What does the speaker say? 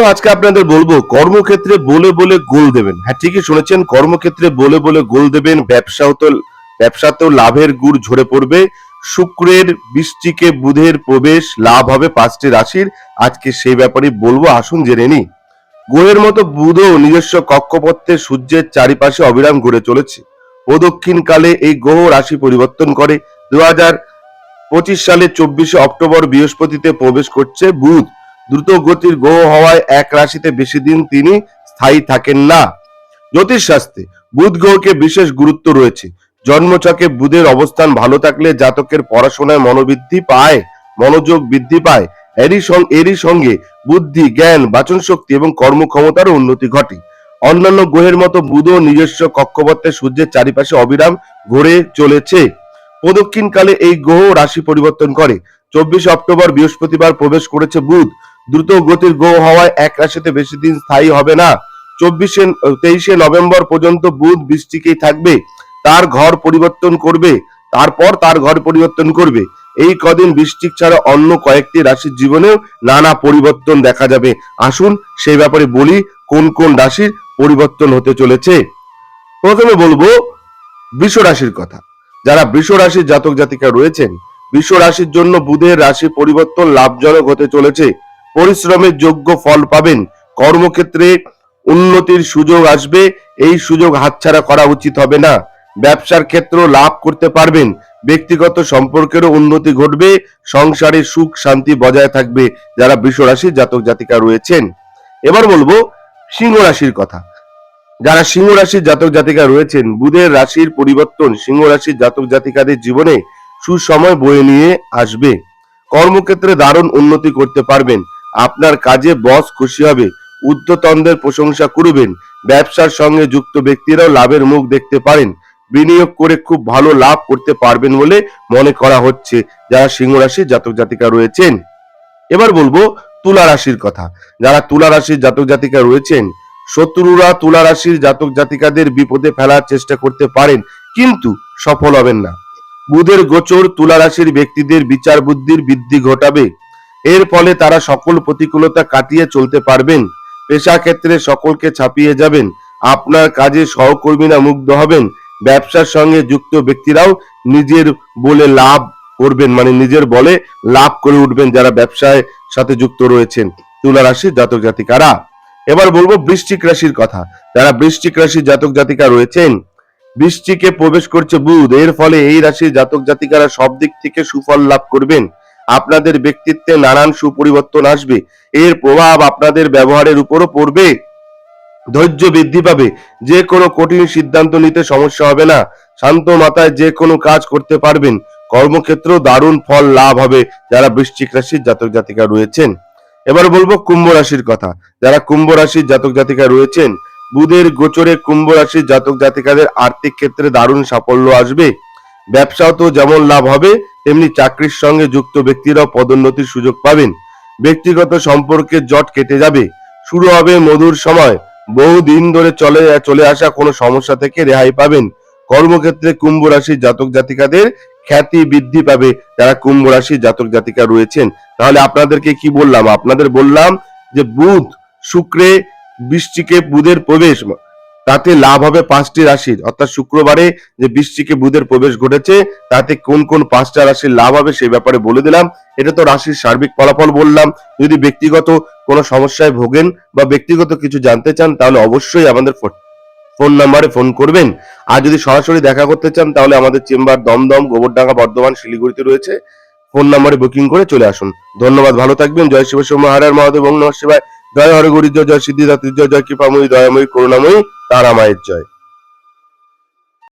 তো আজকে আপনাদের বলব, কর্মক্ষেত্রে বলে বলে গোল দেবেন। হ্যাঁ ঠিকই শুনেছেন, কর্মক্ষেত্রে বলে বলে গোল দেবেন, ব্যবসাও তো, ব্যবসাতেও লাভের গুড় ঝরে পড়বে। শুক্রের বৃষ্টিকে বুধের প্রবেশ, লাভ হবে পাঁচটি রাশির। আজকে সেই ব্যাপারে বলব, আসুন জেনে নি গ্রহের মতো বুধও নিজস্ব কক্ষপথে সূর্যের চারিপাশে অবিরাম ঘুরে চলেছে। প্রদক্ষিণ কালে এই গ্রহ রাশি পরিবর্তন করে। দু হাজার পঁচিশ সালে চব্বিশে অক্টোবর বৃহস্পতিতে প্রবেশ করছে বুধ। দ্রুত গতির গ্রহ হওয়ায় এক রাশিতে বেশি দিন তিনি স্থায়ী থাকেন না। জ্যোতিষ শাস্ত্রে বুধ গ্রহকে বিশেষ গুরুত্ব রয়েছে। জন্মছকে বুধের অবস্থান ভালো থাকলে জাতকের পড়াশোনায় মনোবৃদ্ধি পায়, মনোযোগ বৃদ্ধি পায়। এরই এরই সঙ্গে বুদ্ধি, জ্ঞান বাচন শক্তি এবং কর্মক্ষমতারও উন্নতি ঘটে। অন্যান্য গ্রহের মতো বুধও নিজস্ব কক্ষপথে সূর্যের চারিপাশে অবিরাম ঘুরে চলেছে। প্রদক্ষিণকালে এই গ্রহ রাশি পরিবর্তন করে। চব্বিশে অক্টোবর বৃহস্পতিবার প্রবেশ করেছে বুধ। দ্রুত গতির গ্রহ হওয়ায় এক রাশিতে বেশি দিন স্থায়ী হবে না। চব্বিশে, তেইশে নভেম্বর পর্যন্ত বুধ বৃষ্টিকেই থাকবে, তার ঘর পরিবর্তন করবে, তারপর তার ঘর পরিবর্তন করবে। এই কদিন বৃষ্টিক ছাড়া অন্য কয়েকটি রাশির জীবনেও নানা পরিবর্তন দেখা যাবে। আসুন সেই ব্যাপারে বলি, কোন কোন রাশির পরিবর্তন হতে চলেছে? প্রথমে বলব, বৃষ রাশির কথা। যারা বৃষ রাশির জাতক জাতিকা রয়েছেন, বৃষ রাশির জন্য বুধের রাশি পরিবর্তন লাভজনক হতে চলেছে। পরিশ্রমের যোগ্য ফল পাবেন। কর্মক্ষেত্রে উন্নতির সুযোগ আসবে, এই সুযোগ হাতছাড়া করা উচিত হবে না। ব্যবসার ক্ষেত্র লাভ করতে পারবেন। ব্যক্তিগত সম্পর্কেরও উন্নতি ঘটবে, সংসারে সুখ শান্তি বজায় থাকবে, যারা বৃষ রাশির জাতক জাতিকা রয়েছেন। এবার বলব সিংহ রাশির কথা। যারা সিংহ রাশির জাতক জাতিকা রয়েছেন, বুধের রাশির পরিবর্তন সিংহ রাশির জাতক জাতিকাদের জীবনে সুসময় বয়ে নিয়ে আসবে। কর্মক্ষেত্রে দারুণ উন্নতি করতে পারবেন। আপনার কাজে বস খুশি হবে। ঊর্ধ্বতনদের প্রশংসা করবেন। ব্যবসার সঙ্গে যুক্ত ব্যক্তিরাও লাভের মুখ দেখতে পারেন। বিনিয়োগ করে খুব ভালো লাভ করতে পারবেন বলে মনে করা হচ্ছে। যারা সিংহ রাশির জাতক জাতিকা রয়েছেন, এবার বলব তুলা রাশির কথা। যারা তুলা রাশির জাতক জাতিকা রয়েছেন, শত্রুরা তুলা রাশির জাতক জাতিকাদের বিপদে ফেলার চেষ্টা করতে পারেন, কিন্তু সফল হবেন না। বুধের গোচর তুলা রাশির ব্যক্তিদের বিচার বুদ্ধির বৃদ্ধি ঘটাবে। এর ফলে তারা সকল প্রতিকূলতা কাটিয়ে চলতে পারবেন। পেশা ক্ষেত্রে সকলকে ছাপিয়ে যাবেন। আপনার কাজে সহকর্মীরা মুগ্ধ হবেন। ব্যবসার সঙ্গে যুক্ত ব্যক্তিরাও নিজের বলে লাভ করবেন মানে নিজের বলে লাভ করে উঠবেন যারা ব্যবসায় সাথে যুক্ত রয়েছেন। তুলা রাশির জাতক জাতিকারা। এবার বলব বৃশ্চিক রাশির কথা। যারা বৃশ্চিক রাশির জাতক জাতিকা রয়েছেন বৃষ্টিকে প্রবেশ করছে বুধ। এর ফলে এই রাশির জাতক জাতিকারা সব দিক থেকে সুফল লাভ করবেন। আপনাদের ব্যক্তিত্বে নানান সুপরিবর্তন আসবে। এর প্রভাব আপনাদের ব্যবহারের উপরও পড়বে। ধৈর্য বৃদ্ধি পাবে। যে কোনো কঠিন সিদ্ধান্ত নিতে সমস্যা হবে না। শান্ত মাথায় যে কোনো কাজ করতে পারবেন। কর্মক্ষেত্রেও দারুণ ফল লাভ হবে যারা বৃশ্চিক রাশির জাতক জাতিকা রয়েছেন। এবার বলব কুম্ভ রাশির কথা। যারা কুম্ভ রাশির জাতক জাতিকা রয়েছেন, বুধের গোচরে কুম্ভ রাশির জাতক জাতিকাদের আর্থিক ক্ষেত্রে দারুণ সাফল্য আসবে। ব্যবসাও তো যেমন লাভ হবে, তেমনি চাকরির সঙ্গে যুক্ত ব্যক্তিরাও পদোন্নতির সুযোগ পাবেন। ব্যক্তিগত সম্পর্কে জট কেটে যাবে। শুরু হবে মধুর সময়। বহু দিন ধরে চলে চলে আসা কোনো সমস্যা থেকে রেহাই পাবেন। কর্মক্ষেত্রে কুম্ভ রাশির জাতক জাতিকাদের খ্যাতি বৃদ্ধি পাবে। যারা কুম্ভ রাশির জাতক জাতিকা রয়েছেন, তাহলে আপনাদেরকে কি বললাম? আপনাদের বললাম যে বুধ শুক্রে বৃষ্টিকে বুধের প্রবেশ তাতে লাভ হবে পাঁচটি রাশির। অর্থাৎ শুক্রবারে যে বৃষ্টিকে বুধের প্রবেশ ঘটেছে, তাতে কোন কোন পাঁচটা রাশির লাভ হবে সেই ব্যাপারে বলে দিলাম। এটা তো রাশির সার্বিক ফলাফল বললাম। যদি ব্যক্তিগত কোনো সমস্যায় ভোগেন বা ব্যক্তিগত কিছু জানতে চান, তাহলে অবশ্যই আমাদের ফোন নাম্বারে ফোন করবেন। আর যদি সরাসরি দেখা করতে চান, তাহলে আমাদের চেম্বার দমদম, গোবরডাঙ্গা, বর্ধমান, শিলিগুড়িতে রয়েছে। ফোন নাম্বারে বুকিং করে চলে আসুন। ধন্যবাদ, ভালো থাকবেন। জয় শিব সোম হারার মহাদেব নমঃ শিবায়। জয় হরগরি জয় জয় সিদ্ধিদাত্রী জয় জয় কৃপাময়ী দয়াময়ী করুণাময়ী তারা মায়ের জয়।